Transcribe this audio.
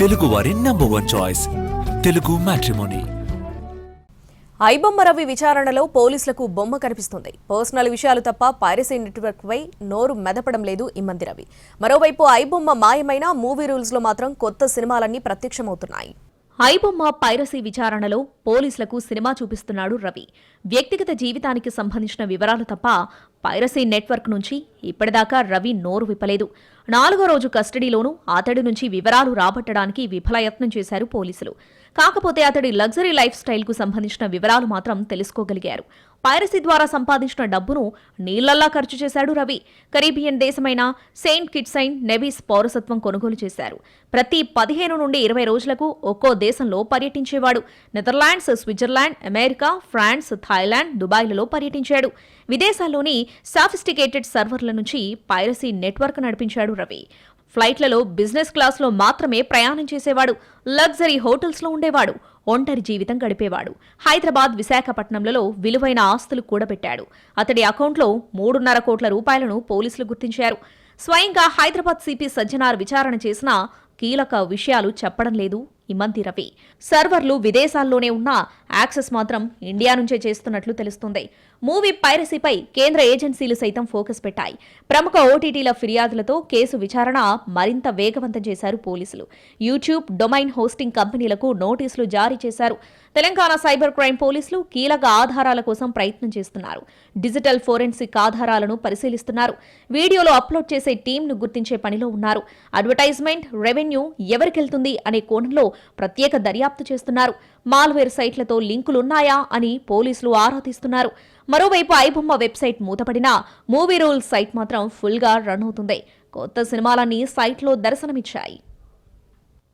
తెలుగువారి number one choice Telugu matrimony iBomma Ravi విచారణలో పోలీసులకు బొమ్మ కనిపిస్తుంది. పర్సనల్ విషయాలు తప్ప పైరసీ నెట్వర్క్ పై నోరు మెదపడం లేదు ఇమ్మంది రవి. మరోవైపు ఐబొమ్మ మాయమైన మూవీ రూల్స్లో మాత్రం కొత్త సినిమాలన్నీ ప్రత్యక్షమవుతున్నాయి. ఐబొమ్మ పైరసీ విచారణలో పోలీసులకు సినిమా చూపిస్తున్నాడు రవి. వ్యక్తిగత జీవితానికి సంబంధించిన వివరాలు తప్ప పైరసీ నెట్వర్క్ నుంచి ఇప్పటిదాకా రవి నోరు విప్పలేదు. నాలుగో రోజు కస్టడీలోనూ అతడి నుంచి వివరాలు రాబట్టడానికి విఫలయత్నం చేశారు పోలీసులు. కాకపోతే అతడి లగ్జరీ లైఫ్ స్టైల్కు సంబంధించిన వివరాలు మాత్రం తెలుసుకోగలిగారు. పైరసీ ద్వారా సంపాదించిన డబ్బును నీళ్ళల్లా ఖర్చు చేశాడు రవి. కరీబియన్ దేశమైన సెయింట్ కిట్సైన్ నెవీస్ పౌరసత్వం కొనుగోలు చేశారు. ప్రతి పదిహేను నుండి ఇరవై రోజులకు ఒక్కో దేశంలో పర్యటించేవాడు. Netherlands Switzerland America France Thailand దుబాయ్లలో పర్యటించాడు. విదేశాల్లోని సాఫిస్టికేటెడ్ సర్వర్ల నుంచి పైరసీ నెట్వర్క్ నడిపించాడు రవి. ఫ్లైట్లలో బిజినెస్ క్లాస్లో మాత్రమే ప్రయాణం చేసేవాడు. లగ్జరీ హోటల్స్లో ఉండేవాడు. ఒంటరి జీవితం గడిపేవాడు. హైదరాబాద్ విశాఖపట్నంలలో విలువైన ఆస్తులు కూడబెట్టాడు. అతడి అకౌంట్లో మూడున్నర కోట్ల రూపాయలను పోలీసులు గుర్తించారు. స్వయంగా హైదరాబాద్ సిపి సజ్జనార్ విచారణ చేసినా కీలక విషయాలు చెప్పడం లేదు. ఇమంతి రవి. సర్వర్లు విదేశాల్లోనే ఉన్నా యాక్సెస్ మాత్రం ఇండియా నుంచే చేస్తున్నట్లు తెలుస్తుంది. మూవీ పైరసీపై కేంద్ర ఏజెన్సీలు సైతం ఫోకస్ పెట్టాయి. ప్రముఖ ఓటీటీల ఫిర్యాదులతో కేసు విచారణ మరింత వేగవంతం చేశారు పోలీసులు. యూట్యూబ్ డొమైన్ హోస్టింగ్ కంపెనీలకు నోటీసులు జారీ చేశారు. తెలంగాణ సైబర్ క్రైమ్ పోలీసులు కీలక ఆధారాల కోసం ప్రయత్నం చేస్తున్నారు. డిజిటల్ ఫోరెన్సిక్ ఆధారాలను పరిశీలిస్తున్నారు. వీడియోలో అప్లోడ్ చేసే టీంను గుర్తించే పనిలో ఉన్నారు. అడ్వర్టైజ్మెంట్ రెవెన్యూ ఎవరికెళ్తుంది అనే కోణంలో ప్రత్యేక దర్యాప్తు చేస్తున్నారు. మాల్వేర్ సైట్లతో లింకులున్నాయా అని పోలీసులు ఆరా తీస్తున్నారు. మరోవైపు ఐబొమ్మ వెబ్సైట్ మూతపడినా మూవీ రూల్స్ సైట్ మాత్రం ఫుల్గా రన్ అవుతుంది. కొత్త సినిమాలన్నీ సైట్లో దర్శనమిచ్చాయి.